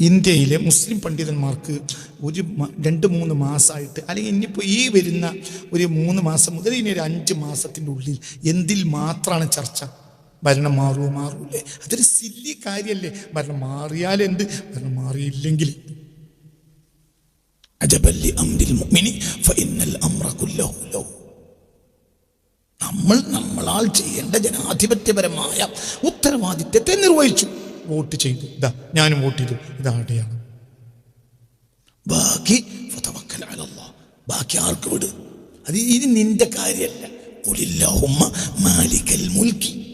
ഇന്ത്യയിലെ മുസ്ലിം പണ്ഡിതന്മാർക്ക് ഒരു രണ്ട് മൂന്ന് മാസമായിട്ട് അല്ലെങ്കിൽ ഇനിയിപ്പോൾ ഈ വരുന്ന ഒരു മൂന്ന് മാസം മുതൽ ഇനി ഒരു അഞ്ച് മാസത്തിന്റെ ഉള്ളിൽ എന്തിൽ മാത്രമാണ് ചർച്ച? ഭരണം മാറുമോ മാറൂലേ? അതൊരു സില്ലി കാര്യമല്ലേ ഭരണം മാറിയാൽ എന്ത്? ഭരണം മാറിയില്ലെങ്കിൽ. അജബല്ലി മുഅ്മിനി കുല്ലഹു ലഹു. നമ്മൾ നമ്മളാൽ ചെയ്യേണ്ട ജനാധിപത്യപരമായ ഉത്തരവാദിത്തത്തെ നിർവഹിച്ചു. വോട്ട് ചെയ്തു. ഇതാ ഞാനും വോട്ട് ചെയ്തു. ഇതാടെയാണ് ബാക്കി. ബാക്കി ആർക്ക് വിട്? അത് ഇത് നിന്റെ കാര്യമല്ല. ഖുലില്ലാഹുമ്മ മാലിക്കൽ മുൽക്കി.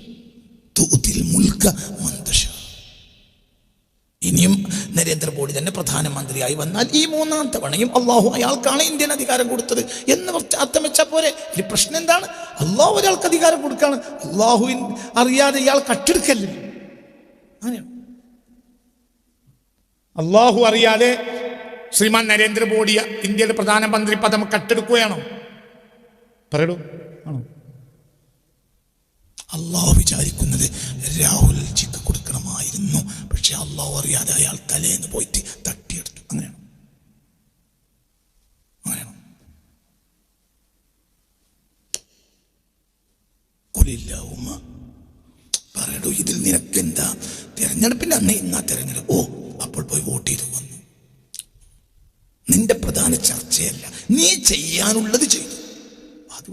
മുൽക്ക മന്ദശ ഇനിയും നരേന്ദ്രമോദി തന്നെ പ്രധാനമന്ത്രിയായി വന്നാൽ ഈ മൂന്നാം തവണയും അള്ളാഹു അയാൾക്കാണ് ഇന്ത്യൻ അധികാരം കൊടുത്തത് എന്ന് അർത്ഥം വെച്ചാൽ പോരെ. ഒരു പ്രശ്നം എന്താണ്? അള്ളാഹു ഒരാൾക്ക് അധികാരം കൊടുക്കുകയാണ്. അള്ളാഹു അറിയാതെ ഇയാൾ കട്ടെടുക്കല്ലേ? അങ്ങനെയാണ് അള്ളാഹു അറിയാതെ ശ്രീമാൻ നരേന്ദ്രമോദി ഇന്ത്യയുടെ പ്രധാനമന്ത്രി പദം കട്ടെടുക്കുകയാണോ? പറയടൂ. ആണോ? അള്ളാഹു വിചാരിക്കുന്നത് രാഹുൽ ജിക്ക് കൊടുക്കണമായിരുന്നു. പക്ഷെ അള്ളാഹു അറിയാതെ അയാൾ തലേന്ന് പോയിട്ട് തട്ടിയെടുത്തു. അങ്ങനെയാണ് അങ്ങനെയാണ് കൊലില്ലാവുമ്മ പറയടൂ ഇതിൽ നിനക്കെന്താ? തിരഞ്ഞെടുപ്പിൽ അന്ന് ഇന്നാ തിരഞ്ഞെടുപ്പ് ഓ അപ്പോൾ പോയി വോട്ട് ചെയ്തു വന്നു. നിന്റെ പ്രധാന ചർച്ചയല്ല. നീ ചെയ്യാനുള്ളത് ചെയ്തു. അത്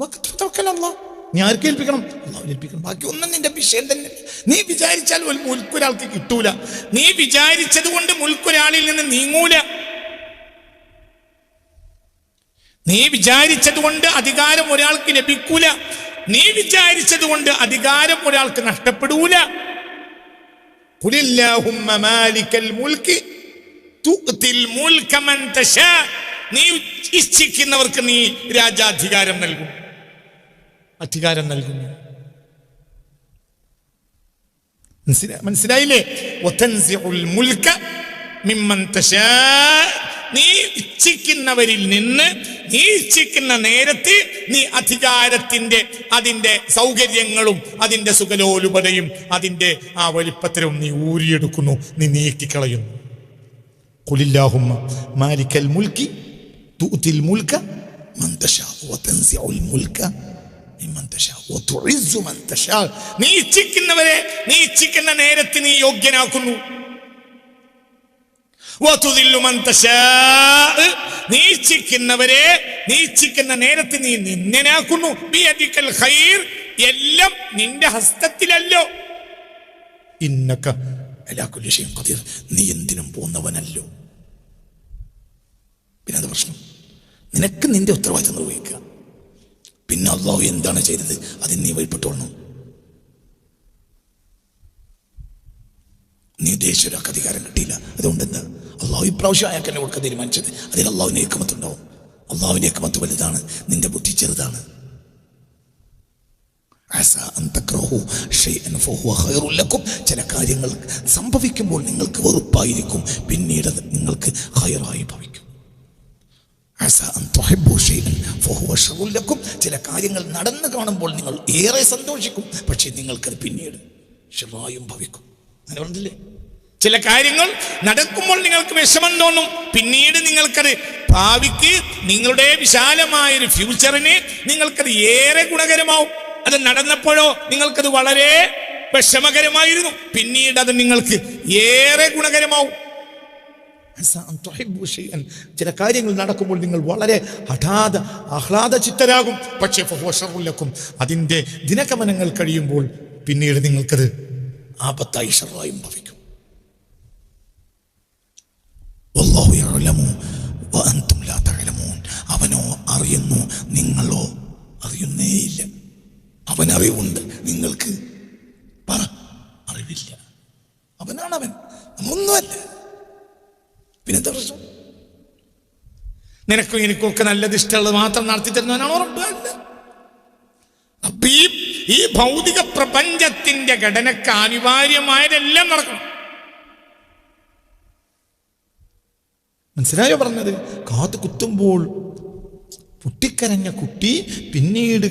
നീ ആർക്ക് ഏൽപ്പിക്കണം? ഏൽപ്പിക്കണം. ബാക്കി ഒന്നും നിന്റെ വിഷയം തന്നെ നീ വിചാരിച്ചാൽ ഒരു മുൽക്കൊരാൾക്ക് കിട്ടൂല. നീ വിചാരിച്ചത് കൊണ്ട് മുൽക്കൊരാളിൽ നിന്ന് നീങ്ങൂല. നീ വിചാരിച്ചത് കൊണ്ട് അധികാരം ഒരാൾക്ക് ലഭിക്കൂല. നീ വിചാരിച്ചത് കൊണ്ട് അധികാരം ഒരാൾക്ക് നഷ്ടപ്പെടൂല. നീ ഇച്ഛിക്കുന്നവർക്ക് നീ രാജാധികാരം നൽകും. അധികാരം നൽകുന്നു. മനസ്സിലാ- മനസ്സിലായില്ലേ? നീ ഇച്ഛിക്കുന്നവരിൽ നിന്ന് നീ ഇച്ഛിക്കുന്ന നേരത്ത് നീ അധികാരത്തിന്റെ അതിന്റെ സൗകര്യങ്ങളും അതിന്റെ സുഖലോലുപതയും അതിന്റെ ആ വലിപ്പത്തിലും നീ ഊരിയെടുക്കുന്നു നീ നീക്കിക്കളയുന്നു. ഖുലില്ലാഹുമ്മ മാലിക്കൽ മുൽക്കി തൂത്തിൽ മുൽക മൻ വതൻസിഉൽ മുൽക മിമ്മൻ തശാ വതുഇസ്സു മൻ നീ ഇച്ഛിക്കുന്നവരെ നീ ഇച്ഛിക്കുന്ന നേരത്ത് നീ യോഗ്യനാക്കുന്നു. വതുദില്ലു നീച്ചിക്കുന്ന നേരത്ത് നീ നിന്നനാക്കുന്നു. എല്ലാം നിന്റെ ഹസ്തത്തിലല്ലോ. ഇന്നക അലാ കുല്ലി ഷൈഇൻ ഖദീർ നീ എന്തിനും പോന്നവനല്ലോ പിന്നെ അത് പ്രശ്നം? നിനക്ക് നിന്റെ ഉത്തരവാദിത്തം നിർവഹിക്കുക. പിന്നെ അള്ളാഹു എന്താണ് ചെയ്തത്? അതിന് നീ വഴിപ്പെട്ടോളണം നീ ദേശീയരാക്ക് അധികാരം കിട്ടിയില്ല. അതുകൊണ്ട് എന്താ അള്ളാഹു ഇപ്രാവശ്യം അയാൾക്ക് എന്നെ കൊടുക്കാൻ തീരുമാനിച്ചത്. അതിൽ അള്ളാഹുവിനെ ഏക്കമത്തുണ്ടാവും അള്ളാഹുവിനെ ഏക്കമത്ത് വലുതാണ്. നിന്റെ ബുദ്ധി ചെറുതാണ്. ചില കാര്യങ്ങൾ സംഭവിക്കുമ്പോൾ നിങ്ങൾക്ക് വെറുപ്പായിരിക്കും. പിന്നീട് നിങ്ങൾക്ക് ഹയറായി ഭവിക്കും. ചില കാര്യങ്ങൾ നടന്നു കാണുമ്പോൾ നിങ്ങൾ ഏറെ സന്തോഷിക്കും. പക്ഷേ നിങ്ങൾക്കത് പിന്നീട് ഭവിക്കും. അങ്ങനെ ചില കാര്യങ്ങൾ നടക്കുമ്പോൾ നിങ്ങൾക്ക് വിഷമം തോന്നും. പിന്നീട് നിങ്ങൾക്കത് ഭാവിക്ക് നിങ്ങളുടെ വിശാലമായ ഒരു ഫ്യൂച്ചറിന് നിങ്ങൾക്കത് ഏറെ ഗുണകരമാവും. അത് നടന്നപ്പോഴോ നിങ്ങൾക്കത് വളരെ വിഷമകരമായിരുന്നു. പിന്നീട് അത് നിങ്ങൾക്ക് ഏറെ ഗുണകരമാവും. ചില കാര്യങ്ങൾ നടക്കുമ്പോൾ നിങ്ങൾ വളരെ ഹഠാത ആഹ്ലാദ ചിത്തരാകും പക്ഷേ അതിന്റെ ദിനഗമനങ്ങൾ കഴിയുമ്പോൾ പിന്നീട് നിങ്ങൾക്കത് ആപത്തായി ഷറായും ഭവിക്കും. അവനോ അറിയുന്നു നിങ്ങളോ അറിയുന്നേയില്ല. അവൻ അറിവുണ്ട് നിങ്ങൾക്ക് പറ അറിവില്ല. അവനാണ് അവൻ ഒന്നുമല്ല പിന്നെ പ്രശ്നം? നിനക്കും എനിക്കും ഒക്കെ നല്ലത് ഇഷ്ടമുള്ളത് മാത്രം നടത്തി തരുന്നവനാണ് ഈ ഈ ഭൗതിക പ്രപഞ്ചത്തിന്റെ ഘടനക്ക് അനിവാര്യമായതെല്ലാം നടക്കണം. മനസ്സിലായോ പറഞ്ഞത്? കാത്തു കുത്തുമ്പോൾ പൊട്ടിക്കരഞ്ഞ കുട്ടി പിന്നീട്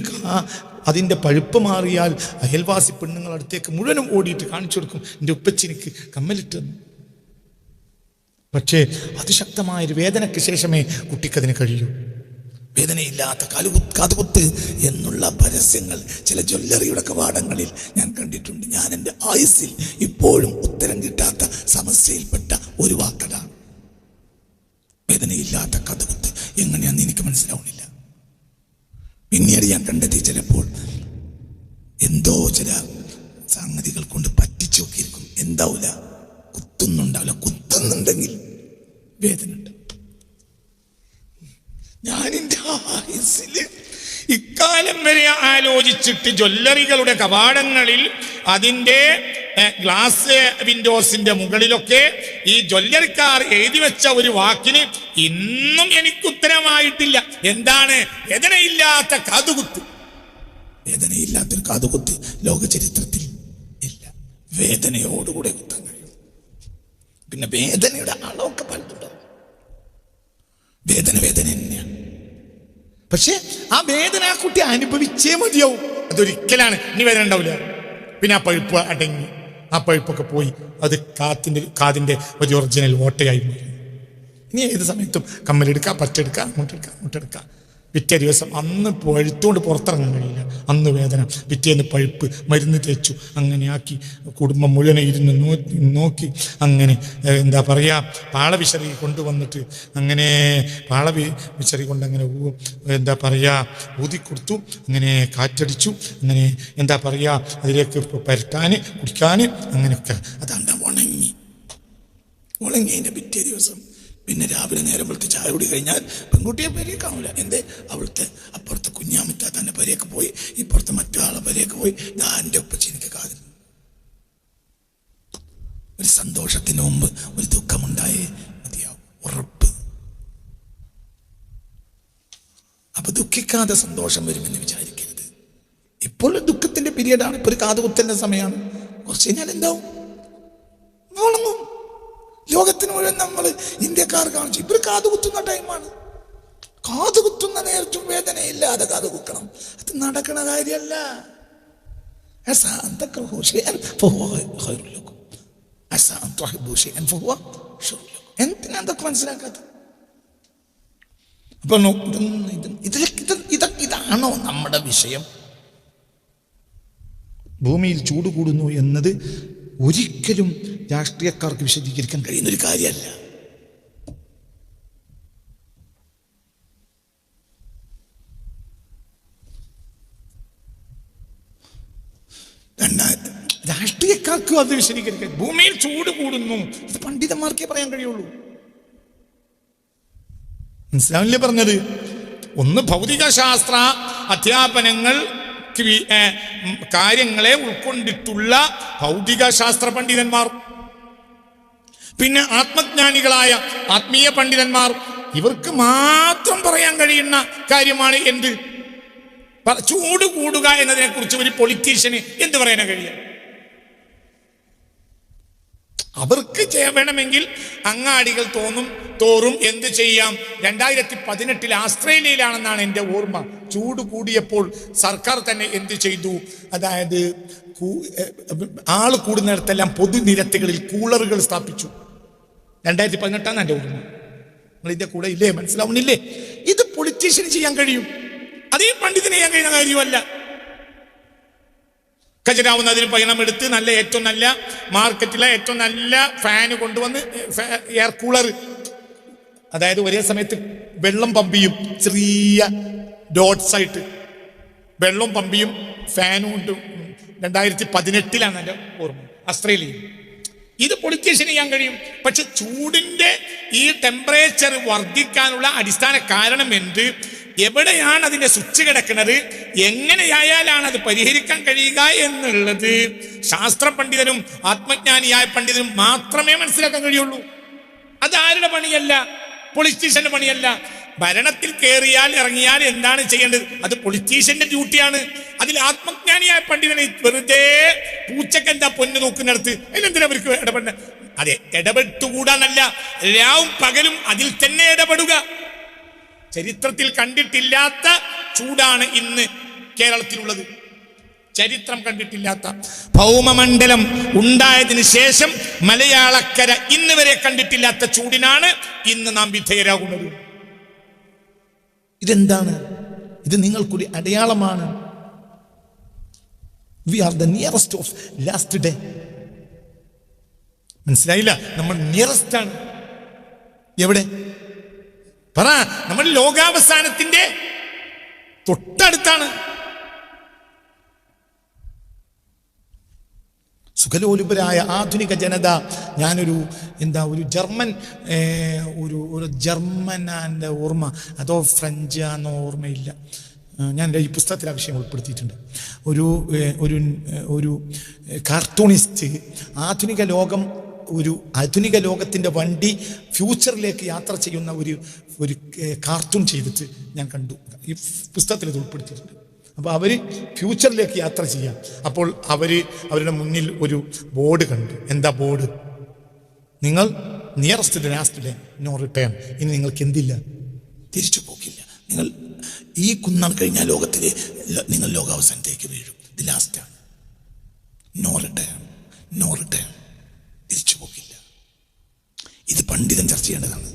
അതിന്റെ പഴുപ്പ് മാറിയാൽ അയൽവാസി പെണ്ണുങ്ങൾ അടുത്തേക്ക് മുഴുവനും ഓടിയിട്ട് കാണിച്ചു കൊടുക്കും. എന്റെ ഉപ്പച്ചിനിക്ക് കമ്മലിട്ട്. തന്നു പക്ഷേ അതിശക്തമായൊരു വേദനയ്ക്ക് ശേഷമേ കുട്ടിക്കതിന് കഴിയൂ. വേദനയില്ലാത്ത കലുകുത്ത് കാതുകുത്ത് എന്നുള്ള പരസ്യങ്ങൾ ചില ജ്വല്ലറിയുടെ കവാടങ്ങളിൽ ഞാൻ കണ്ടിട്ടുണ്ട്. ഞാൻ എന്റെ ആയുസ്സിൽ ഇപ്പോഴും ഉത്തരം കിട്ടാത്ത സമസ്യയിൽപ്പെട്ട ഒരു വാക്കതാണ് വേദനയില്ലാത്ത കഥകുത്ത് എങ്ങനെയാന്ന് എനിക്ക് മനസ്സിലാവുന്നില്ല. പിന്നീട് ഞാൻ കണ്ടെത്തി ചിലപ്പോൾ എന്തോ ചില സംഗതികൾ കൊണ്ട് പറ്റിച്ചു നോക്കിയിരിക്കും എന്താവില്ല കുത്തുന്നുണ്ടാവില്ല. കുത്തുന്നുണ്ടെങ്കിൽ വേദന ഉണ്ട് ഞാൻ എന്റെ ആയുസിൽ ഇക്കാലം വരെ ആലോചിച്ചിട്ട് ജ്വല്ലറികളുടെ കവാടങ്ങളിൽ അതിന്റെ ഗ്ലാസ് വിൻഡോസിന്റെ മുകളിലൊക്കെ ഈ ജ്വല്ലറിക്കാർ എഴുതി വെച്ച ഒരു വാക്കിന് ഇന്നും എനിക്ക് ഉത്തരമായിട്ടില്ല. എന്താണ്? വേദനയില്ലാത്ത കാതുകുത്ത്. വേദനയില്ലാത്തൊരു കാതുകുത്ത് ലോക ചരിത്രത്തിൽ ഇല്ല. വേദനയോടുകൂടെ കുത്താൻ കഴിയും. പിന്നെ വേദനയുടെ അളവൊക്കെ പലതുണ്ടാവും. വേദന വേദന തന്നെയാണ്. പക്ഷെ ആ വേദന ആ കുട്ടി അനുഭവിച്ചേ മതിയാവും. അതൊരിക്കലാണ് ഇനി വേദന ഉണ്ടാവില്ല പിന്നെ ആ പഴുപ്പ് അടങ്ങി. ആ പഴുപ്പൊക്കെ പോയി അത് കാത്തിന്റെ കാതിന്റെ ഒരു ഒറിജിനൽ ഓട്ടയായി മാറി. ഇനി ഏത് സമയത്തും കമ്മലെടുക്കാം പറ്റെടുക്കാം അങ്ങോട്ടെടുക്കാം അങ്ങോട്ടെടുക്കാം. പിറ്റേ ദിവസം അന്ന് പഴുത്തുകൊണ്ട് പുറത്തിറങ്ങാൻ കഴിയില്ല. അന്ന് വേദന. പിറ്റേന്ന് പഴുപ്പ് മരുന്ന് തേച്ചു. അങ്ങനെ ആക്കി കുടുംബം മുഴുവൻ ഇരുന്ന് നോക്കി. അങ്ങനെ എന്താ പറയുക പാളവിശറി കൊണ്ടുവന്നിട്ട് അങ്ങനെ പാള വി- വിശറി കൊണ്ട് അങ്ങനെ എന്താ പറയുക ഊതിക്കൊടുത്തു. അങ്ങനെ കാറ്റടിച്ചു. അങ്ങനെ എന്താ പറയുക അതിലേക്ക് പരട്ടാൻ കുടിക്കാൻ അങ്ങനെയൊക്കെ. അതാണ്ട് ഉണങ്ങി. ഉണങ്ങിയതിന്റെ പിറ്റേ ദിവസം പിന്നെ രാവിലെ നേരം വെളുത്ത് ചായ കുടി കഴിഞ്ഞാൽ പെൺകുട്ടിയെ പേരെ കാണില്ല എന്തേ? അവിടുത്തെ അപ്പുറത്തെ കുഞ്ഞാമിത്ത തന്നെ പേരേക്ക് പോയി ഇപ്പുറത്തെ മറ്റൊരാളെ പേരേക്ക് പോയി ഞാൻ എന്റെ ഒപ്പച്ച് എനിക്ക് ഒരു സന്തോഷത്തിന് മുമ്പ് ഒരു ദുഃഖമുണ്ടായേ മതിയാവും. ഉറപ്പ്. അപ്പൊ ദുഃഖിക്കാതെ സന്തോഷം വരുമെന്ന് വിചാരിക്കരുത്. ഇപ്പോൾ ദുഃഖത്തിന്റെ പീരീഡാണ് ഇപ്പൊ ഒരു കാതുകുത്തന്റെ സമയമാണ്. കുറച്ച് കഴിഞ്ഞാൽ എന്താവും? ലോകത്തിന് മുഴുവൻ നമ്മൾ ഇന്ത്യക്കാർ കാണിച്ചു. ഇവർ കാതുകുത്തുന്ന ടൈമാണ്. കാതുകുത്തുന്ന നേരത്തും വേദനയില്ലാതെ കാതുകുക്കണം അത് നടക്കണ കാര്യമല്ല. എന്തിനാ അതൊക്കെ അപ്പൊ ഇതിൽ ഇത് ഇത് ഇതാണോ നമ്മുടെ വിഷയം? ഭൂമിയിൽ ചൂട് കൂടുന്നു എന്നത് ഒരിക്കലും രാഷ്ട്രീയക്കാർക്ക് വിശദീകരിക്കാൻ കഴിയുന്ന ഒരു കാര്യമല്ല രാഷ്ട്രീയക്കാർക്ക് അത് വിശദീകരിക്കാൻ ഭൂമിയിൽ ചൂട് കൂടുന്നു. ഇത് പണ്ഡിതന്മാർക്കേ പറയാൻ കഴിയുള്ളൂ. മനസ്സിലാവില്ലേ പറഞ്ഞത്? ഒന്ന് ഭൗതിക ശാസ്ത്ര അധ്യാപനങ്ങൾ ഉം, കാര്യങ്ങളെ ഉൾക്കൊണ്ടിട്ടുള്ള ഭൗതിക ശാസ്ത്ര പണ്ഡിതന്മാർ. പിന്നെ ആത്മജ്ഞാനികളായ ആത്മീയ പണ്ഡിതന്മാർ. ഇവർക്ക് മാത്രം പറയാൻ കഴിയുന്ന കാര്യമാണ് എന്ത്? ചൂട് കൂടുക എന്നതിനെ കുറിച്ച് ഒരു പൊളിറ്റീഷ്യന് എന്ത് പറയാനാ കഴിയുക? അവർക്ക് വേണമെങ്കിൽ അങ്ങാടികൾ തോന്നും തോറും എന്ത് ചെയ്യാം? രണ്ടായിരത്തി പതിനെട്ടിൽ ആസ്ട്രേലിയയിലാണെന്നാണ് എന്റെ ഓർമ്മ. ചൂട് കൂടിയപ്പോൾ സർക്കാർ തന്നെ എന്ത് ചെയ്തു? അതായത് ആൾ കൂടുന്നിടത്തെല്ലാം പൊതുനിരത്തുകളിൽ കൂളറുകൾ സ്ഥാപിച്ചു. രണ്ടായിരത്തി പതിനെട്ടാണ് എന്റെ ഓർമ്മ. നിങ്ങൾ ഇതിന്റെ കൂടെ ഇല്ലേ? മനസ്സിലാവുന്നില്ലേ? ഇത് പൊളിറ്റീഷ്യന് ചെയ്യാൻ കഴിയും. അതേ പണ്ഡിതന് ചെയ്യാൻ കഴിയുന്ന കാര്യമല്ല. ഖജനാവുന്നതിന് പയണമെടുത്ത് നല്ല ഏറ്റവും നല്ല മാർക്കറ്റിലെ ഏറ്റവും നല്ല ഫാന് കൊണ്ടുവന്ന് എയർ കൂളർ. അതായത് ഒരേ സമയത്ത് വെള്ളം പമ്പിയും ചെറിയ ഡോട്ട്സ് ആയിട്ട് വെള്ളം പമ്പിയും ഫാനും ഉണ്ട്. രണ്ടായിരത്തി പതിനെട്ടിലാണ് എന്റെ ഓർമ്മ ഓസ്ട്രേലിയ ഇത് പൊളിറ്റീഷ്യൻ ചെയ്യാൻ കഴിയും. പക്ഷെ ചൂടിന്റെ ഈ ടെമ്പറേച്ചർ വർദ്ധിക്കാനുള്ള അടിസ്ഥാന കാരണം എന്ത്? എവിടെയാണ് അതിന്റെ സ്വിച്ച് കിടക്കുന്നത്? എങ്ങനെയായാലാണ് അത് പരിഹരിക്കാൻ കഴിയുക എന്നുള്ളത് ശാസ്ത്ര പണ്ഡിതനും ആത്മജ്ഞാനിയായ പണ്ഡിതനും മാത്രമേ മനസ്സിലാക്കാൻ കഴിയുള്ളൂ. അത് ആരുടെ പണിയല്ല? പൊളിറ്റീഷ്യന്റെ പണിയല്ല. ഭരണത്തിൽ കയറിയാൽ ഇറങ്ങിയാൽ എന്താണ് ചെയ്യേണ്ടത്? അത് പൊളിറ്റീഷ്യന്റെ ഡ്യൂട്ടിയാണ് അതിൽ ആത്മജ്ഞാനിയായ പണ്ഡിതനെ വെറുതെ പൂച്ചക്ക് എന്താ പൊന്ന് നോക്കുന്നിടത്ത്? അതിലെന്തിനാ അവർക്ക് ഇടപെടേണ്ട അതെ ഇടപെട്ടുകൂടാന്നല്ല. രാവും പകലും അതിൽ തന്നെ ഇടപെടുക. ചരിത്രത്തിൽ കണ്ടിട്ടില്ലാത്ത ചൂടാണ് ഇന്ന് കേരളത്തിലുള്ളത്. ചരിത്രം കണ്ടിട്ടില്ലാത്ത ഭൗമമണ്ഡലം ഉണ്ടായതിനു ശേഷം മലയാളക്കര ഇന്ന് വരെ കണ്ടിട്ടില്ലാത്ത ചൂടിനാണ് ഇന്ന് നാം വിധേയരാകുന്നത്. ഇതെന്താണ്? ഇത് നിങ്ങൾക്കൊരു അടയാളമാണ്. We are the nearest of last day മനസ്സിലായില്ല? നമ്മൾ നിയറസ്റ്റ് ആണ്. എവിടെ? പറ നമ്മൾ ലോകാവസാനത്തിന്റെ തൊട്ടടുത്താണ്. സുഖലോലുപരായ ആധുനിക ജനത ഞാനൊരു എന്താ ഒരു ജർമ്മൻ ഒരു ഒരു ജർമ്മനാന്റെ ഓർമ്മ അതോ ഫ്രഞ്ച് ആണെന്ന ഓർമ്മയില്ല. ഞാൻ ഈ പുസ്തകത്തിൽ ആ വിഷയം ഉൾപ്പെടുത്തിയിട്ടുണ്ട്. ഒരു ഒരു ഒരു കാർട്ടൂണിസ്റ്റ് ആധുനിക ലോകം ഒരു ആധുനിക ലോകത്തിന്റെ വണ്ടി ഫ്യൂച്ചറിലേക്ക് യാത്ര ചെയ്യുന്ന ഒരു ഒരു കാർട്ടൂൺ ചെയ്തിട്ട് ഞാൻ കണ്ടു. ഈ പുസ്തകത്തിൽ ഇത് ഉൾപ്പെടുത്തിയിട്ടുണ്ട്. അപ്പോൾ അവർ ഫ്യൂച്ചറിലേക്ക് യാത്ര ചെയ്യാം. അപ്പോൾ അവർ അവരുടെ മുന്നിൽ ഒരു ബോർഡ് കണ്ടു. എന്താ ബോർഡ്? നിങ്ങൾ nearest last day no return ഇനി നിങ്ങൾക്ക് എന്തില്ല? തിരിച്ചു പോക്കില്ല. നിങ്ങൾ ഈ കുന്നാൾ കഴിഞ്ഞ ലോകത്തിൽ നിങ്ങൾ ലോകാവസാനത്തേക്ക് വീഴും. ഇത് ലാസ്റ്റാണ് നോ റിട്ടേൺ നോ റിട്ടേൺ തിരിച്ചു പോക്കില്ല. ഇത് പണ്ഡിതൻ ചർച്ച ചെയ്യേണ്ടതാണ്.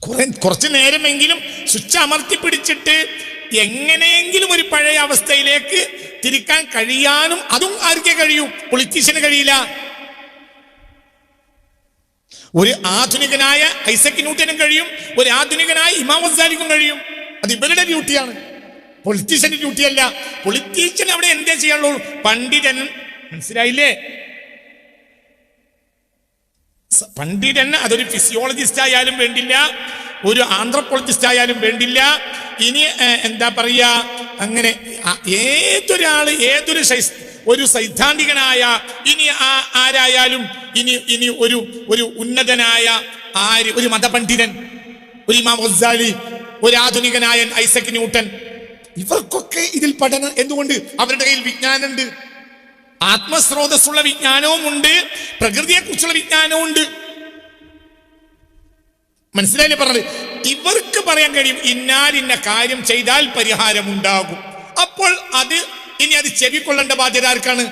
കുറെ കുറച്ച് നേരമെങ്കിലും സ്വിച്ച് അമർത്തി പിടിച്ചിട്ട് എങ്ങനെയെങ്കിലും ഒരു പഴയ അവസ്ഥയിലേക്ക് തിരിക്കാൻ കഴിയാനും അതും ആർക്കേ കഴിയൂ. പൊളിറ്റീഷ്യന് കഴിയില്ല. ഒരു ആധുനികനായ ഐസക് ന്യൂട്ടനും കഴിയും. ഒരു ആധുനികനായ ഇമാം വസാലിക്കും കഴിയും. അത് ഇവരുടെ ഡ്യൂട്ടിയാണ്. പൊളിറ്റീഷ്യന്റെ ഡ്യൂട്ടിയല്ല. പൊളിറ്റീഷ്യൻ അവിടെ എന്തേ ചെയ്യാനുള്ളൂ? പണ്ഡിതൻ മനസ്സിലായില്ലേ? പണ്ഡിതൻ അതൊരു ഫിസിയോളജിസ്റ്റ് ആയാലും വേണ്ടില്ല ഒരു ആന്ത്രപ്പോളജിസ്റ്റ് ആയാലും വേണ്ടില്ല. ഇനി എന്താ പറയുക അങ്ങനെ ഏതൊരാൾ ഏതൊരു ഒരു സൈദ്ധാന്തികനായ ഇനി ആ ആരായാലും ഇനി ഇനി ഒരു ഒരു ഉന്നതനായ ആര്? ഒരു മതപണ്ഡിതൻ ഒരു ഇമാം ഒരു ആധുനികനായ ഐസക് ന്യൂട്ടൻ. ഇവർക്കൊക്കെ ഇതിൽ പഠനം എന്തുകൊണ്ട്? അവരുടെ കയ്യിൽ വിജ്ഞാനമുണ്ട്. ആത്മസ്രോതസ്സുള്ള വിജ്ഞാനവും ഉണ്ട് പ്രകൃതിയെ കുറിച്ചുള്ള വിജ്ഞാനവും ഉണ്ട് മനസ്സിലായില്ലേ പറഞ്ഞത്? ഇവർക്ക് പറയാൻ കഴിയും ഇന്നാലിന്ന കാര്യം ചെയ്താൽ പരിഹാരം ഉണ്ടാകും അപ്പോൾ അത് ഇനി അത് ചെവിക്കൊള്ളേണ്ട ബാധ്യത ആർക്കാണ്?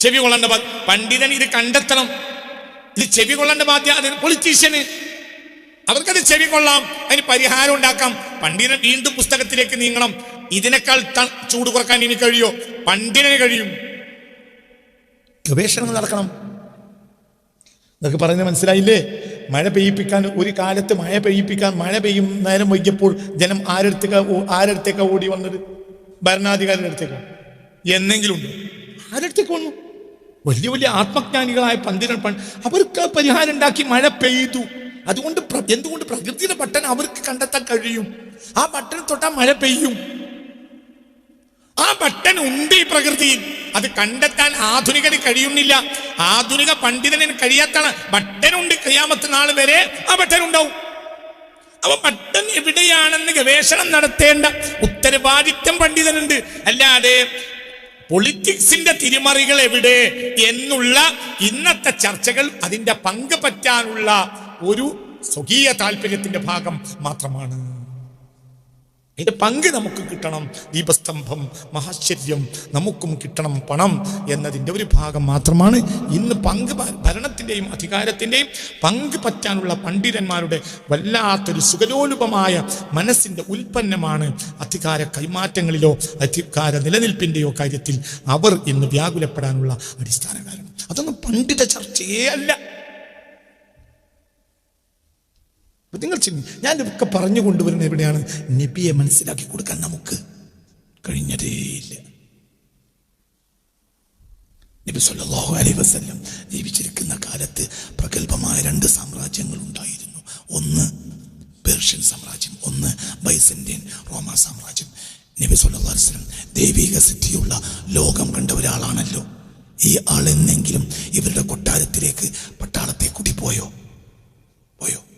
ചെവി കൊള്ളേണ്ട പണ്ഡിതൻ ഇത് കണ്ടെത്തണം. ഇത് ചെവി കൊള്ളേണ്ട ബാധ്യത പൊളിറ്റീഷ്യന് അവർക്കത് ചെവി കൊള്ളാം അതിന് പരിഹാരം ഉണ്ടാക്കാം. പണ്ഡിതൻ വീണ്ടും പുസ്തകത്തിലേക്ക് നീങ്ങണം. ഇതിനേക്കാൾ ചൂട് കുറയ്ക്കാൻ ഇനി കഴിയോ? പണ്ടിനെ കഴിയും. ഗവേഷണങ്ങൾ നടക്കണം. ഇതൊക്കെ പറയുന്നത് മനസ്സിലായില്ലേ? മഴ പെയ്യിപ്പിക്കാൻ ഒരു കാലത്ത് മഴ പെയ്യിപ്പിക്കാൻ മഴ പെയ്യും നേരം വൈകിയപ്പോൾ ജനം ആരടുത്തേക്ക് ആരടുത്തേക്കാ ഓടി വന്നത്? ഭരണാധികാരിയുടെ അടുത്തേക്ക്. എന്നെങ്കിലും ഉണ്ട്. ആരടുത്തേക്ക് വന്നു? വലിയ വലിയ ആത്മജ്ഞാനികളായ പന്തിരൻ പണ്ട് അവർക്ക് പരിഹാരം ഉണ്ടാക്കി മഴ പെയ്തു. അതുകൊണ്ട് എന്തുകൊണ്ട് പ്രകൃതിയുടെ ബട്ടൺ അവർക്ക് കണ്ടെത്താൻ കഴിയും? ആ ബട്ടൺ തൊട്ടാൽ മഴ പെയ്യും. ആ ബട്ടൺ ഉണ്ട് ഈ പ്രകൃതിയിൽ അത് കണ്ടെത്താൻ ആധുനികന് കഴിയുന്നില്ല. ആധുനിക പണ്ഡിതന് കഴിയാത്താണ് ബട്ടനുണ്ട് കയ്യാമത്ത് നാൾ വരെ ആ ബട്ടൺ ഉണ്ടാവും അപ്പൊ ബട്ടൺ എവിടെയാണെന്ന് ഗവേഷണം നടത്തേണ്ട ഉത്തരവാദിത്വം പണ്ഡിതനുണ്ട്. അല്ലാതെ പൊളിറ്റിക്സിന്റെ തിരിമറികൾ എവിടെ എന്നുള്ള ഇന്നത്തെ ചർച്ചകൾ അതിന്റെ പങ്ക് പറ്റാനുള്ള ഒരു സ്വകീയ താല്പര്യത്തിന്റെ ഭാഗം മാത്രമാണ്. അതിന്റെ പങ്ക് നമുക്ക് കിട്ടണം. ദീപസ്തംഭം മഹാശ്ചര്യം നമുക്കും കിട്ടണം പണം എന്നതിന്റെ ഒരു ഭാഗം മാത്രമാണ്. ഇന്ന് പങ്ക് ഭരണത്തിന്റെയും അധികാരത്തിന്റെയും പങ്ക് പറ്റാനുള്ള പണ്ഡിതന്മാരുടെ വല്ലാത്തൊരു സുഖലോലുപമായ മനസ്സിന്റെ ഉൽപ്പന്നമാണ് അധികാര കൈമാറ്റങ്ങളിലോ അധികാര നിലനിൽപ്പിന്റെയോ കാര്യത്തിൽ അവർ ഇന്ന് വ്യാകുലപ്പെടാനുള്ള അടിസ്ഥാന കാരണം അതൊന്നും പണ്ഡിത ചർച്ചയേ അല്ല അപ്പൊ നിങ്ങൾ ഞാൻ ഇതൊക്കെ പറഞ്ഞു കൊണ്ടുവരുന്നത് എവിടെയാണ്? നബിയെ മനസ്സിലാക്കി കൊടുക്കാൻ നമുക്ക് കഴിഞ്ഞതേയില്ല നബി സല്ലല്ലാഹു അലൈഹി വസല്ലം ജീവിച്ചിരിക്കുന്ന കാലത്ത് പ്രഗത്ഭമായ രണ്ട് സാമ്രാജ്യങ്ങൾ ഉണ്ടായിരുന്നു. ഒന്ന് പേർഷ്യൻ സാമ്രാജ്യം ഒന്ന് ബൈസന്റൈൻ റോമ സാമ്രാജ്യം. നബി അലൈഹി വസല്ലം ദൈവിക സിദ്ധിയുള്ള ലോകം കണ്ട ഒരാളാണല്ലോ. ഈ ആളെന്നെങ്കിലും ഇവരുടെ കൊട്ടാരത്തിലേക്ക് പട്ടാളത്തെ കൂടി പോയോ പോയോ?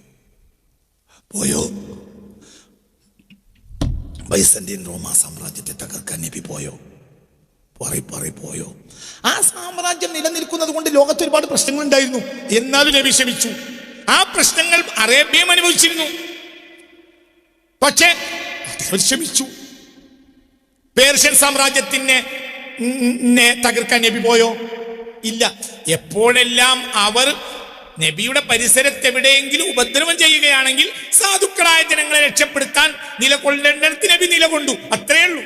പോയോ? ബൈസന്റീൻ റോമ സാമ്രാജ്യത്തെ തകർക്കാൻ നബി പോയോ? പോയോ? ആ സാമ്രാജ്യം നിലനിൽക്കുന്നത് കൊണ്ട് ലോകത്ത് ഒരുപാട് പ്രശ്നങ്ങൾ ഉണ്ടായിരുന്നു എന്നാലും നബി ക്ഷമിച്ചു. ആ പ്രശ്നങ്ങൾ അറേബ്യം അനുഭവിച്ചിരുന്നു. പക്ഷേ ക്ഷമിച്ചു. പേർഷ്യൻ സാമ്രാജ്യത്തിനെ തകർക്കാൻ നബി പോയോ? ഇല്ല. എപ്പോഴെല്ലാം അവർ നബിയുടെ പരിസരത്ത് എവിടെയെങ്കിലും ഉപദ്രവം ചെയ്യുകയാണെങ്കിൽ സാധുക്കളായ ജനങ്ങളെ രക്ഷപ്പെടുത്താൻ നിലകൊള്ളേണ്ടടുത്ത് നബി നിലകൊണ്ടു. അത്രയേ ഉള്ളൂ.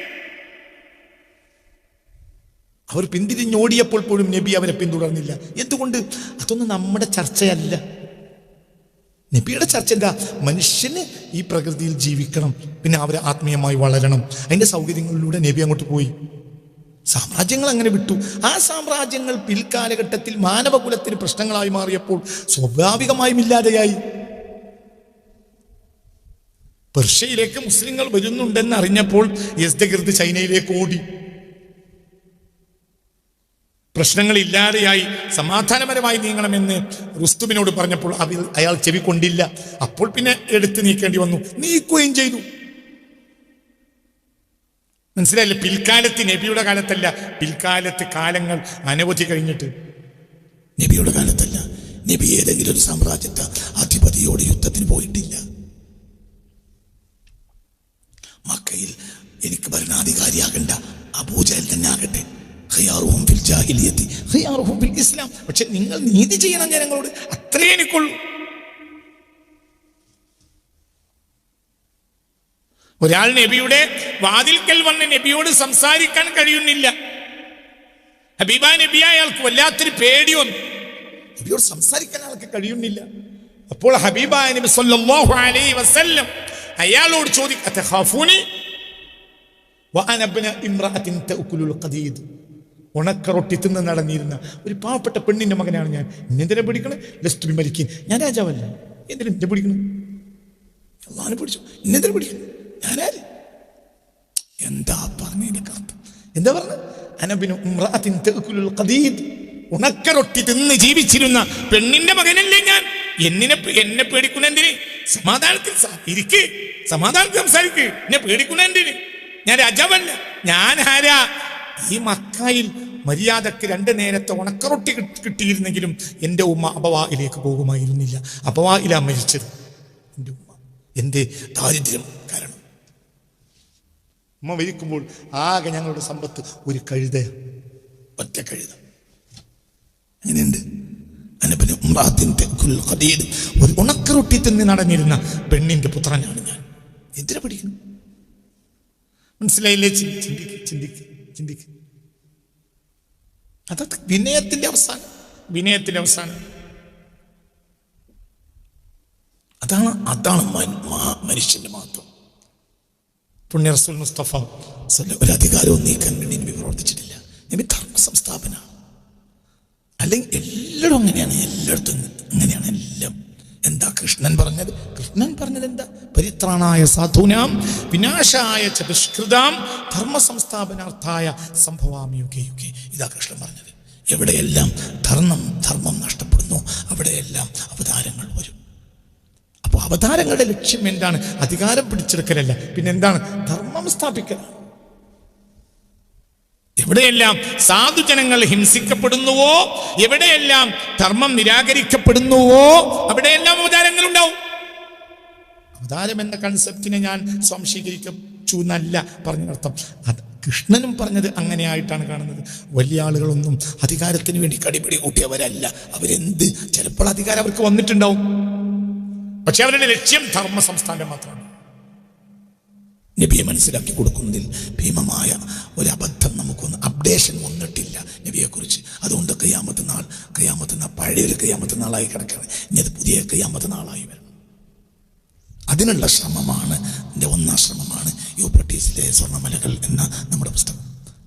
അവർ പിന്തിരിഞ്ഞോടിയപ്പോൾ പോലും നബി അവരെ പിന്തുടർന്നില്ല. എന്തുകൊണ്ട്? അതൊന്നും നമ്മുടെ ചർച്ചയല്ല. നബിയുടെ ചർച്ച എന്താ? മനുഷ്യന് ഈ പ്രകൃതിയിൽ ജീവിക്കണം. പിന്നെ അവരെ ആത്മീയമായി വളരണം. അതിന്റെ സൗകര്യങ്ങളിലൂടെ നബി അങ്ങോട്ട് പോയി. സാമ്രാജ്യങ്ങൾ അങ്ങനെ വിട്ടു. ആ സാമ്രാജ്യങ്ങൾ പിൽക്കാലഘട്ടത്തിൽ മാനവകുലത്തിന് പ്രശ്നങ്ങളായി മാറിയപ്പോൾ സ്വാഭാവികമായും ഇല്ലാതെയായി. പെർഷ്യയിലേക്ക് മുസ്ലിങ്ങൾ വരുന്നുണ്ടെന്ന് അറിഞ്ഞപ്പോൾ യസ്ദഗിർദ് ചൈനയിലേക്ക് ഓടി. പ്രശ്നങ്ങൾ ഇല്ലാതെയായി സമാധാനപരമായി നീങ്ങണമെന്ന് റുസ്തുവിനോട് പറഞ്ഞപ്പോൾ അതിൽ അയാൾ ചെവി കൊണ്ടില്ല അപ്പോൾ പിന്നെ എടുത്തു നീക്കേണ്ടി വന്നു. നീക്കുകയും ചെയ്തു. മനസ്സിലായില്ലേ? പിൽക്കാലത്ത് നബിയുടെ കാലത്തല്ല. പിൽക്കാലത്ത് കാലങ്ങൾ അനവധി കഴിഞ്ഞിട്ട്. നബിയുടെ കാലത്തല്ല. നബി ഏതെങ്കിലും ഒരു സാമ്രാജ്യത്തെ അധിപതിയോട് യുദ്ധത്തിന് പോയിട്ടില്ല. മക്കയിൽ എനിക്ക് ഭരണാധികാരിയാകണ്ട. അബൂജയിൽ തന്നെ ആകട്ടെ. പക്ഷെ നിങ്ങൾ നീതി ചെയ്യണം ജനങ്ങളോട്. അത്രേ എനിക്കുള്ളൂ. ഒരാൾ നബിയുടെ വാതിൽക്കൽ വന്ന് നബിയോട് സംസാരിക്കാൻ കഴിയുന്നില്ല. ഹബീബ നബി അയാൾക്ക് വല്ലാത്തൊരു പേടി വന്നു നബിയോട് സംസാരിക്കാൻ അയാൾക്ക് കഴിയുന്നില്ല. അപ്പോൾ ഹബീബ നബി സല്ലല്ലാഹു അലൈഹി വസല്ലം അയാളോട് ചോദിക്കൂനി "അതഖാഫൂനി വഅന ഇബ്ന ഇംറഅത്തിൻ ഖദീദ്. ഉണക്ക റൊട്ടി തിന്ന് നടന്നിരുന്ന ഒരു പാവപ്പെട്ട പെണ്ണിന്റെ മകനാണ് ഞാൻ. എന്നെന്തിനെ പിടിക്കണേ? ലസ്തുബി മരിക്കും ഞാൻ രാജാവല്ല. എന്തിനെ പിടിക്കണേ? പിടിച്ചു. എന്നെന്തിനെ പിടിക്കണം? ഞാനാര്. എന്താ പറഞ്ഞതിന്റെ എന്താ പറഞ്ഞു? അനബിന് ഉമ്രാത്തിൻ തെക്കുലുൽ ഖദീദ്. ഉണക്കറൊട്ടി തിന്ന് ജീവിച്ചിരുന്ന പെണ്ണിന്റെ മകനല്ലേ ഞാൻ? എന്നിനെ എന്നെ പേടിക്കുന്ന എന്തിന്? സമാധാനത്തിൽ ഇരിക്ക്. സമാധാനത്തിൽ സംസാരിക്ക്. എന്നെ പേടിക്കുന്ന എന്തിന്? ഞാൻ രാജാവല്ല. ഞാൻ ആരാ? ഈ മക്കായിൽ മര്യാദയ്ക്ക് രണ്ട് നേരത്തെ ഉണക്കറൊട്ടി കിട്ടിയിരുന്നെങ്കിലും എന്റെ ഉമ്മ അപവായിലേക്ക് പോകുമായിരുന്നില്ല. അപവായില മരിച്ചത്. എന്റെ ഉമ്മ. എന്റെ ദാരിദ്ര്യം. ഉമ്മ മരിക്കുമ്പോൾ ആകെ ഞങ്ങളുടെ സമ്പത്ത് ഒരു കഴുത. ഒറ്റ കഴുത. അങ്ങനെയുണ്ട് ഒരു ഉണക്കറൊട്ടി തിന്ന് നടന്നിരുന്ന പെണ്ണിന്റെ പുത്രനാണ് ഞാൻ. എന്തിനാ പഠിക്കുന്നു മനസ്സിലായില്ലേ? ചിന്തി- ചിന്തിക്ക് ചിന്തിക്ക് ചിന്തിക്ക്. അതത് വിനയത്തിന്റെ അവസാനം. വിനയത്തിന്റെ അവസാനം. അതാണ് അതാണ് മനുഷ്യന്റെ മാത്രം പുണ്യ റസൂൽ മുസ്തഫ ഒരു അധികാരവും നീക്കാൻ വേണ്ടി നബി പ്രവർത്തിച്ചിട്ടില്ല. നബി ധർമ്മ സംസ്ഥാപന. അല്ലെങ്കിൽ എല്ലായിടും അങ്ങനെയാണ് എല്ലായിടത്തും അങ്ങനെയാണ് എല്ലാം. എന്താ കൃഷ്ണൻ പറഞ്ഞത്? കൃഷ്ണൻ പറഞ്ഞത് എന്താ? പരിത്രാണായ സാധുനാം വിനാശായ ചതുഷ്കൃതാം ധർമ്മ സംസ്ഥാപനാർത്ഥായ സംഭവാമി യുഗേ യുഗേ ഇതാ കൃഷ്ണൻ പറഞ്ഞത്. എവിടെയെല്ലാം ധർമ്മം ധർമ്മം നഷ്ടപ്പെടുന്നു അവിടെയെല്ലാം അവതാരങ്ങൾ വരും. അപ്പോൾ അവതാരങ്ങളുടെ ലക്ഷ്യം എന്താണ്? അധികാരം പിടിച്ചെടുക്കലല്ല. പിന്നെ എന്താണ്? ധർമ്മം സ്ഥാപിക്കലാണ് എവിടെയെല്ലാം സാധുജനങ്ങൾ ഹിംസിക്കപ്പെടുന്നുവോ എവിടെയെല്ലാം ധർമ്മം നിരാകരിക്കപ്പെടുന്നുവോ അവിടെയെല്ലാം അവതാരങ്ങൾ ഉണ്ടാവും അവതാരം എന്ന കൺസെപ്റ്റിനെ ഞാൻ സ്വാംശീകരിച്ചു എന്നല്ല പറഞ്ഞതിനർത്ഥം അത് കൃഷ്ണനും പറഞ്ഞത് അങ്ങനെയായിട്ടാണ് കാണുന്നത്. വലിയ ആളുകളൊന്നും അധികാരത്തിന് വേണ്ടി കടിപിടി കൂട്ടിയവരല്ല. അവരെന്ത്? ചിലപ്പോൾ അധികാരം അവർക്ക് വന്നിട്ടുണ്ടാവും. പക്ഷെ അവരുടെ ലക്ഷ്യം ധർമ്മ സംസ്ഥാനം മാത്രമാണ്. നബിയെ മനസ്സിലാക്കി കൊടുക്കുന്നതിൽ ഭീമമായ ഒരു അബദ്ധം നമുക്കൊന്ന് അപ്ഡേഷൻ വന്നിട്ടില്ല നബിയെക്കുറിച്ച്. അതുകൊണ്ട് കയ്യാമത്ത് നാൾ കയ്യാമത്ത് നാൾ പഴയൊരു കയ്യാമത്ത് നാളായി കിടക്കുകയാണ്. ഇനി അത് പുതിയ കയ്യാമത്ത് നാളായി വരണം. അതിനുള്ള ശ്രമമാണ് എന്റെ ഒന്നാം ശ്രമമാണ് യൂപ്രട്ടീസിലെ സ്വർണമലകൾ എന്ന നമ്മുടെ പുസ്തകം.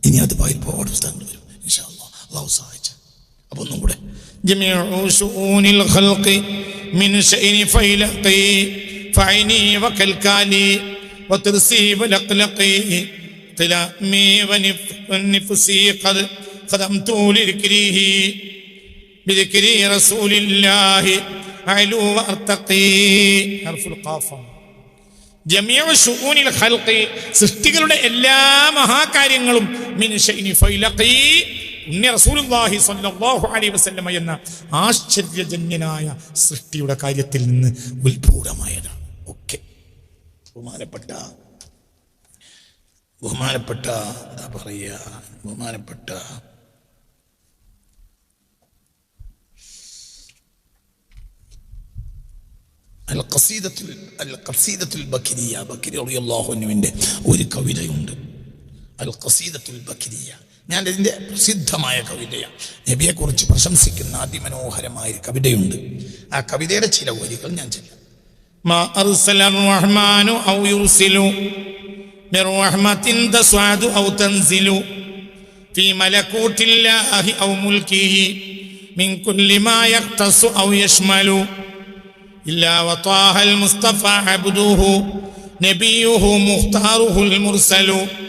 ഇനി അത് പായിൽ ഒരുപാട് പുസ്തകങ്ങൾ വരും ഇൻഷാ അള്ളാഹ് സഹായിച്ച. അപ്പോൾ ഒന്നും കൂടെ. من شأن فيلقي فعيني وكالكالي وترسي ولقلقي قلامي ونف- ونفسي قد خدمت لذكره بذكر رسول الله أعلو وأرتقي حرف القافة ജമിയ ഷുഊനിൽ ഖൽഖി സൃഷ്ടികളുടെ എല്ലാ മഹാകാര്യങ്ങളും മിൻ ഷൈനി ഫൈലഖി അലൈഹി വസല്ലമ എന്ന ആശ്ചര്യജന്യനായ സൃഷ്ടിയുടെ കാര്യത്തിൽ നിന്ന് ഉത്ഭൂതമായതാണ്. ഒക്കെ. ബഹുമാനപ്പെട്ട ബഹുമാനപ്പെട്ട എന്താ പറയുക ബഹുമാനപ്പെട്ട അൽ ഒരു കവിതയുണ്ട്. അൽ ഖസീദത്തുൽ ബക്കിരിയ ഞാൻ ഇതിന്റെ പ്രസിദ്ധമായ കവിതയാണ്. നബിയെക്കുറിച്ച് പ്രശംസിക്കുന്ന അതിമനോഹരമായ ഒരു കവിതയുണ്ട്. ആ കവിതയുടെ ചില വരികൾ ഞാൻ ചെല്ലാം. മുസ്തഫ അബ്ദുഹു നബിയുഹു മുഖ്താറുഹുൽ മുർസലു.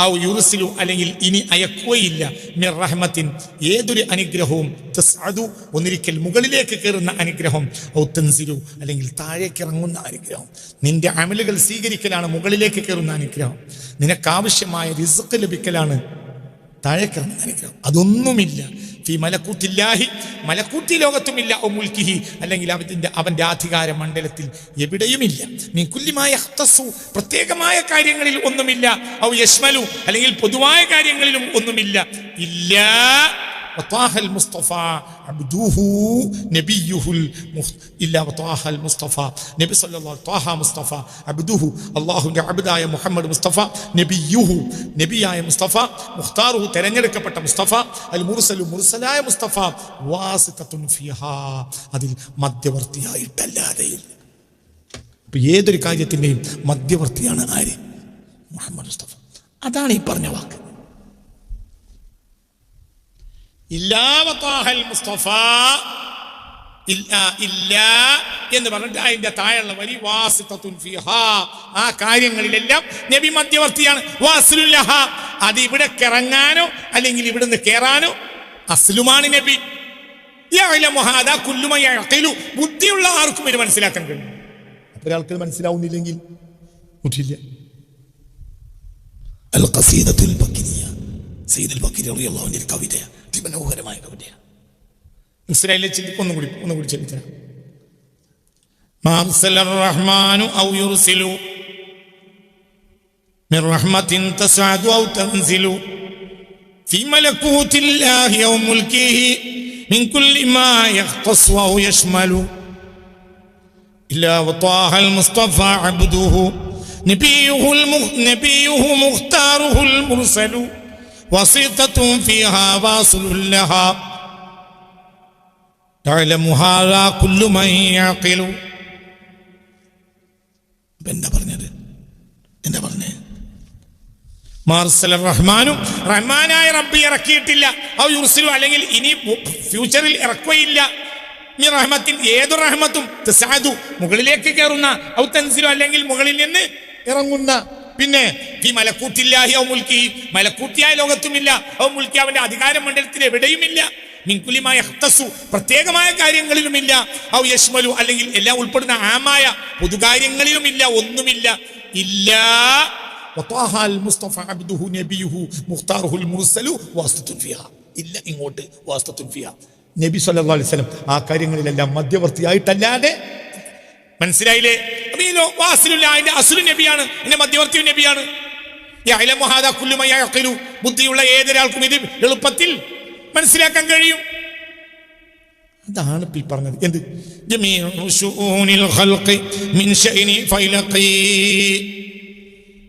ഔ യുറുസിലു അല്ലെങ്കിൽ ഇനി അയക്കുകയില്ല. മിർ റഹ്മത്തിൻ ഏതൊരു അനുഗ്രഹവും തസ്അദു ഒന്നിരിക്കൽ മുകളിലേക്ക് കയറുന്ന അനുഗ്രഹം ഔ അല്ലെങ്കിൽ താഴേക്ക് ഇറങ്ങുന്ന അനുഗ്രഹം. നിന്റെ അമലുകൾ സ്വീകരിക്കലാണ് മുകളിലേക്ക് കയറുന്ന അനുഗ്രഹം. നിനക്കാവശ്യമായ റിസ്ക് ലഭിക്കലാണ് അനുഗ്രഹം അതൊന്നുമില്ല. ഫി മലക്കൂത്തില്ലാഹി മലക്കൂത്തി ലോകത്തുമില്ല ഓ മുൽക്കിഹി. അല്ലെങ്കിൽ അവന്റെ അവന്റെ അധികാര മണ്ഡലത്തിൽ എവിടെയുമില്ല. നീ കുല്യമായ ഹത്തസു പ്രത്യേകമായ കാര്യങ്ങളിൽ ഒന്നുമില്ല. ഔ യശ്മലു അല്ലെങ്കിൽ പൊതുവായ കാര്യങ്ങളിലും ഒന്നുമില്ല. ഇല്ല. മുസ്തഫ അബ്ദുഹു നബിയുഹുൽ ഇല്ല മുസ്തഫ നബി സല്ലല്ലാഹു ത്വാഹ മുസ്തഫ അബ്ദുഹു അള്ളാഹുവിന്റെ അബ്ദായ മുഹമ്മദ് മുസ്തഫ നബിയുഹു. നബിയായ മുസ്തഫ. മുഖ്താറുഹു തെരഞ്ഞെടുക്കപ്പെട്ട മുസ്തഫ. അൽ മുർസലു മുർസലായ മുസ്തഫ. വാസിതത്തുൻ ഫിഹാ. അതിൽ മധ്യവർത്തിയായിട്ടല്ലാതെയും. ഇപ്പം ഏതൊരു കാര്യത്തിന്റെയും മധ്യവർത്തിയാണ് ആര്? മുഹമ്മദ് മുസ്തഫ. അതാണ് ഈ പറഞ്ഞ വാക്ക്. ഇല്ലാവത്താഹൽ മുസ്തഫ ഇല്ല എന്ന് പറഞ്ഞിട്ട് അതിന്റെ താഴെയുള്ള വരി ആ കാര്യങ്ങളിലെല്ലാം നബി മധ്യവർത്തിയാണ്. അത് ഇവിടെ കിറങ്ങാനോ അല്ലെങ്കിൽ ഇവിടുന്ന് കയറാനോ അസ്ലുമാണ് നബി. ബുദ്ധിയുള്ള ആർക്കും ഇത് മനസ്സിലാക്കാൻ കഴിയും. ഒരാൾക്ക് മനസ്സിലാവുന്നില്ലെങ്കിൽ ബുദ്ധിയില്ല. അൽ ഖസീദത്തുൽ ബക്കിരിയ സയ്യിദുൽ ബക്കിരി റളിയല്ലാഹുവിൻ്റെ ഒരു കവിതയാണ് അതിമനോഹരമായ കവിതയാണ് ഇസ്രായേലിലെ ചിന്തിക്ക് ഒന്നും കൂടി ഒന്നും കൂടി ചിന്തിക്കണം മാർസല റഹ്മാനു ഔ യുർസിലു من رحمة تسعد أو تنزل في ملكوت الله أو ملكه من كل ما يختص أو يشمل إلا وطه المصطفى عبده نبيه, المخ... نبيه مختاره المرسل وسيطة فيها واصل لها يعلم هذا كل من يعقل ഇപ്പൊ എന്താ പറഞ്ഞത് എന്താ പറഞ്ഞത് മാർസല റഹ്മാനും റഹ്മാനായ റബ്ബി ഇറക്കിയിട്ടില്ല ഔ യുർസിലു അല്ലെങ്കിൽ ഇനി ഫ്യൂച്ചറിൽ ഇറക്കുകയില്ല ഈ റഹ്മത്തിൻ ഏതു റഹ്മത്തും തസാദു മുകളിലേക്ക് കയറുന്ന ഔ തൻസിലു അല്ലെങ്കിൽ മുകളിൽ നിന്ന് ഇറങ്ങുന്ന പിന്നെ ഈ മലക്കൂട്ടില്ലാഹി ഔ മുൽക്കി മലക്കൂട്ടിയായ ലോകത്തുമില്ല. ഔ മുൽക്കി അവന്റെ അധികാര മണ്ഡലത്തിൽ എവിടെയുമില്ല. മിൻകുലിമായ ഹത്തസു പ്രത്യേകമായ കാര്യങ്ങളിലുമില്ല. ഔ യശ്മലു അല്ലെങ്കിൽ എല്ലാം ഉൾപ്പെടുന്ന ആമായ പൊതുകാര്യങ്ങളിലുമില്ല ഒന്നുമില്ല. ഇല്ല. ഇല്ല ഇങ്ങോട്ട് നബി സല്ലല്ലാഹു അലൈഹി ആ കാര്യങ്ങളിലെല്ലാം മധ്യവർത്തിയായിട്ടല്ലാതെ മനസ്സിലായില്ലേ? അപ്പൊ ഈ അതിന്റെ അസുലു നബിയാണ് എന്റെ മധ്യവർത്തി നബിയാണ്. ബുദ്ധിയുള്ള ഏതൊരാൾക്കും ഇത് എളുപ്പത്തിൽ മനസ്സിലാക്കാൻ കഴിയും. അതാണ് ഈ പറഞ്ഞത്. എന്ത്? ജമീഉ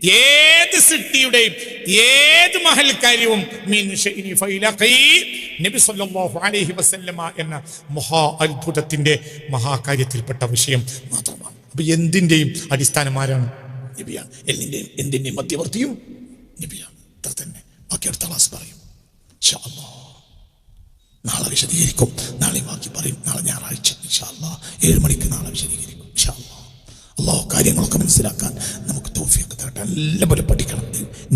ഏത് സിട്ടിയുടെയും ഏത് മഹൽ കാര്യവും മിൻ ശൈനി ഫൈലഖി നബി സല്ലല്ലാഹു അലൈഹി വസല്ലമ എന്ന മഹാ അത്ഭുതത്തിന്റെ മഹാകാര്യത്തിൽപ്പെട്ട വിഷയം മാത്രമാണ്. അപ്പൊ എന്തിന്റെയും അടിസ്ഥാനമാരാണ് നബിയാണ്. എന്തിന്റെയും എന്തിന്റെയും മധ്യവർത്തിയും നബിയാണ്. ഇത്ര തന്നെ. ബാക്കി അടുത്ത ക്ലാസ് പറയും. നാളെ വിശദീകരിക്കും. നാളെ ബാക്കി പറയും. നാളെ ഞായറാഴ്ച. ഏഴ് മണിക്ക് നാളെ വിശദീകരിക്കും. അള്ളാഹു കാര്യങ്ങളൊക്കെ മനസ്സിലാക്കാൻ നമുക്ക് തോഫിയൊക്കെ തരട്ടെ നല്ലപോലെ പഠിക്കണം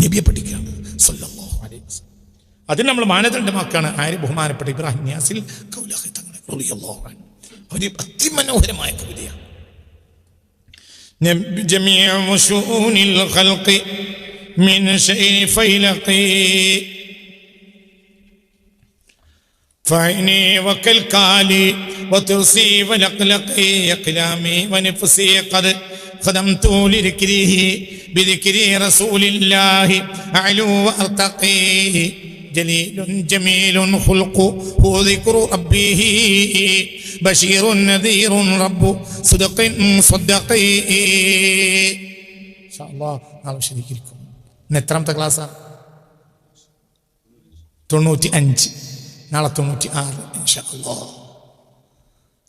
നബിയെ പഠിക്കണം സല്ലല്ലാഹു അലൈഹി വസല്ലം. അതിന് നമ്മൾ മാനദണ്ഡമാക്കാണ് ആര് ബഹുമാനപ്പെട്ട ഇബ്രാഹിം നിയാസിൽ കൗലാഹി തങ്ങളെ റളിയല്ലാഹു അൻഹു. അവര് അതിമനോഹരമായ കവിതയാണ് نب- جميع شؤون الخلق من شيء فيلقي فعيني وكالكالي وترسي ولقلقي أقلامي ونفسي قد خدمت لذكره بذكر رسول الله أعلو وأرتقي جليل جميل خلقه ذكر ربه بشير نذير رب صدق صدقي إن شاء الله നാളെ വിശദീകരിക്കും ഇന്ന് എത്രാമത്തെ ക്ലാസ്സാണ് തൊണ്ണൂറ്റി അഞ്ച് നാളെ തൊണ്ണൂറ്റി ആറ് ഇൻഷാല്ലോ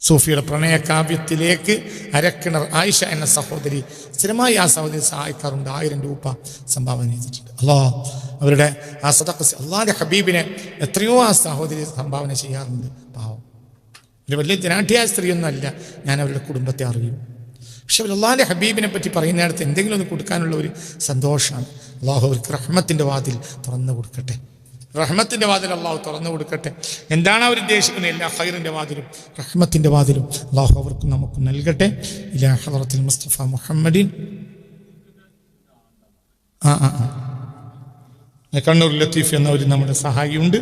സൂഫിയുടെ പ്രണയകാവ്യത്തിലേക്ക് അരക്കിണർ ആയിഷ എന്ന സഹോദരി സ്ഥിരമായി ആ സഹോദരി സഹായിക്കാറുണ്ട്. ആയിരം രൂപ സംഭാവന ചെയ്തിട്ടുണ്ട്. അല്ലോ അവരുടെ ആ സദക്ക അള്ളാന്റെ ഹബീബിനെ എത്രയോ ആ സഹോദരി സംഭാവന ചെയ്യാറുണ്ട്. പാവം. ഒരു വലിയ ധനാഢ്യായ സ്ത്രീയൊന്നുമല്ല. ഞാൻ അവരുടെ കുടുംബത്തെ അറിയും. പക്ഷെ അവർ അള്ളാഹിന്റെ ഹബീബിനെ പറ്റി പറയുന്നിടത്ത് എന്തെങ്കിലും ഒന്ന് കൊടുക്കാനുള്ള ഒരു സന്തോഷമാണ്. അള്ളാഹു അവർക്ക് റഹ്മത്തിന്റെ വാതിൽ തുറന്നു കൊടുക്കട്ടെ. റഹ്മത്തിന്റെ വാതിൽ അള്ളാഹു തുറന്നു കൊടുക്കട്ടെ. എന്താണ് അവർ ഉദ്ദേശിക്കുന്നത്? എല്ലാ ഹൈറിന്റെ വാതിലും റഹ്മത്തിന്റെ വാതിലും അള്ളാഹു അവർക്ക് നമുക്ക് നൽകട്ടെ. ഇലാ ഹദറത്തിൽ മുസ്തഫ മുഹമ്മദിൻ. ആ ആ ആ. കണ്ണൂർ ലത്തീഫ് എന്നവർ നമ്മുടെ സഹായിയുണ്ട്.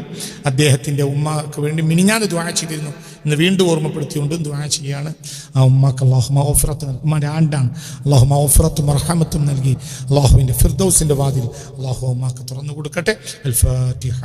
അദ്ദേഹത്തിന്റെ ഉമ്മക്ക് വേണ്ടി മിനിഞ്ഞാന്ന് ദ്വാ ചെയ്തിരുന്നു. ഇന്ന് വീണ്ടും ഓർമ്മപ്പെടുത്തിയുണ്ട്. ദ്വാ ചെയ്യാണ്. ആ ഉമ്മക്ക് അള്ളാഹുമ ഓഫറത്ത് ഉമ്മാന്റെ ആണ്ടാണ്. അള്ളാഹുമ ഓഫറത്തും അർഹാമത്തും നൽകി. അള്ളാഹുവിന്റെ ഫിർദൗസിന്റെ വാതിൽ അള്ളാഹു ഉമ്മാക്ക് തുറന്നു കൊടുക്കട്ടെ അൽ ഫാത്തിഹ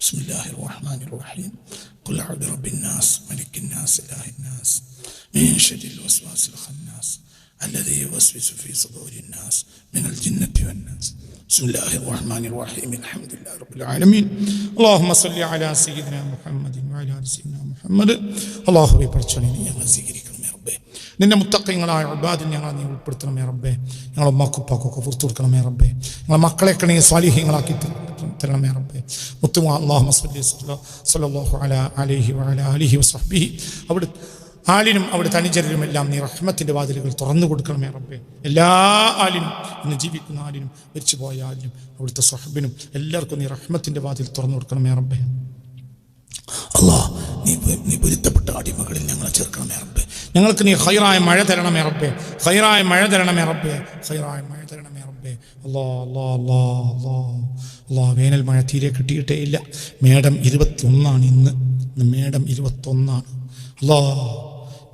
بسم الله الرحمن الرحيم قل أعوذ برب الناس ملك الناس إله الناس من شر الوسواس الخناس الذي يوسوس في صدور الناس من الجنة والناس بسم الله الرحمن الرحيم الحمد لله رب العالمين اللهم صل على سيدنا محمد وعلى آل سيدنا محمد الله ببرشاني ഞങ്ങൾ സ്വീകരിക്കണമേ റബ്ബേ നിന്റെ മുത്തക്കങ്ങളായ ഉബാദിൽ ഞങ്ങളെ നീ ഉൾപ്പെടുത്തണമേ റബ്ബേ ഞങ്ങളെ ഉമ്മാക്കുപ്പാക്കൊക്കെ പുറത്തു കൊടുക്കണമേ റബ്ബേ ഞങ്ങളെ മക്കളെയൊക്കെ നീ സ്വാലിഹ്യങ്ങളാക്കി തരണമേ റബ്ബേ. മുത്തുമാ അള്ളാഹു അലൈഹി അലാ അലൈഹി അലിഹി വസഹ്ബിഹി. അവിടെ ആലിനും അവിടെ തനിചരരും എല്ലാം നീ റഹ്മത്തിന്റെ വാതിലുകൾ തുറന്നു കൊടുക്കണമേ റബ്ബേ. എല്ലാ ആലിനും ഇന്ന് ജീവിക്കുന്ന ആലിനും മരിച്ചുപോയ ആലിനും അവിടുത്തെ സ്വഹബിനും എല്ലാവർക്കും നീ റഹ്മത്തിന്റെ വാതിൽ തുറന്നു കൊടുക്കണമേ റബ്ബേ. അള്ളാ നീ നീ പൊരുത്തപ്പെട്ട അടിമകളിൽ ഞങ്ങളെ ചേർക്കണമേ റബ്ബേ. ഞങ്ങൾക്ക് നീ ഹൈറായ മഴ തരണം റബ്ബേ. ഹൈറായ മഴ തരണം റബ്ബേ. ഹൈറായ മഴ തരണം റബ്ബേ. അല്ലാ അല്ലാ അല്ലാ അല്ലാ. അല്ലാ വേനൽ മഴ തീരെ കിട്ടിയിട്ടേ ഇല്ല. മേടം ഇരുപത്തൊന്നാണ് ഇന്ന്. മേടം ഇരുപത്തൊന്നാണ്. അള്ളാ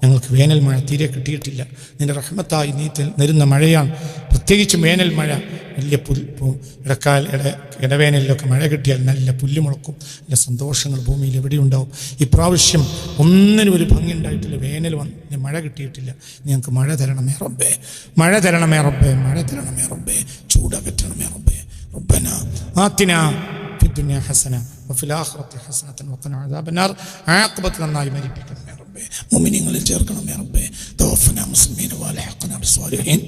ഞങ്ങൾക്ക് വേനൽ മഴ തീരെ കിട്ടിയിട്ടില്ല. നിന്റെ റഹ്മത്തായി നീ തരുന്ന മഴയാണ്. പ്രത്യേകിച്ച് വേനൽ മഴ. വലിയ പുൽ ഇടക്കാൽ ഇട ഇടവേനലിലൊക്കെ മഴ കിട്ടിയാൽ നല്ല പുല്ല് മുളക്കും. നല്ല സന്തോഷങ്ങൾ ഭൂമിയിൽ എവിടെയുണ്ടാവും. ഇപ്രാവശ്യം ഒന്നിനും ഒരു ഭംഗി ഉണ്ടായിട്ടില്ല. വേനൽ വന്ന് മഴ കിട്ടിയിട്ടില്ല. ഞങ്ങൾക്ക് മഴ തരണമേ റബ്ബേ. മഴ തരണമേ റബ്ബേ. മഴ തരണമേ റബ്ബേ. ചൂടകറ്റണമേ റബ്ബേ. ربنا آتنا في الدنيا حسنة وفي الآخرة حسنة وقنا عذاب النار عاقبتنا النار مريبكم يا رب مؤمنين للجرقنا يا رب توفنا مسلمين والحقنا بالصالحين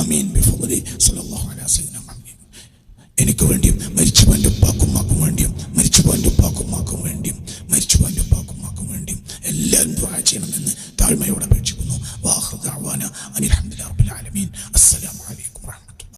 آمين بفضل صلى الله على سيدنا محمد എനിക്ക് വേണ്ടിയും മരിച്ചു പോന്റെ ഉപ്പാക്കുമാക്കും വേണ്ടിയും മരിച്ചു പോന്റെ ഉപ്പാക്കുമാക്കും വേണ്ടിയും മരിച്ചു പോന്റെ ഉപ്പാക്കുമാക്കും വേണ്ടിയും എല്ലാവരും ദ്വാ ചെയ്യണമെന്ന് താഴ്മയോടെ അപേക്ഷിക്കുന്നു വാഹൃദാവാന അനിൽഹമ്മദ് റബ്ബുൽ ആലമീൻ അസ്സലാമു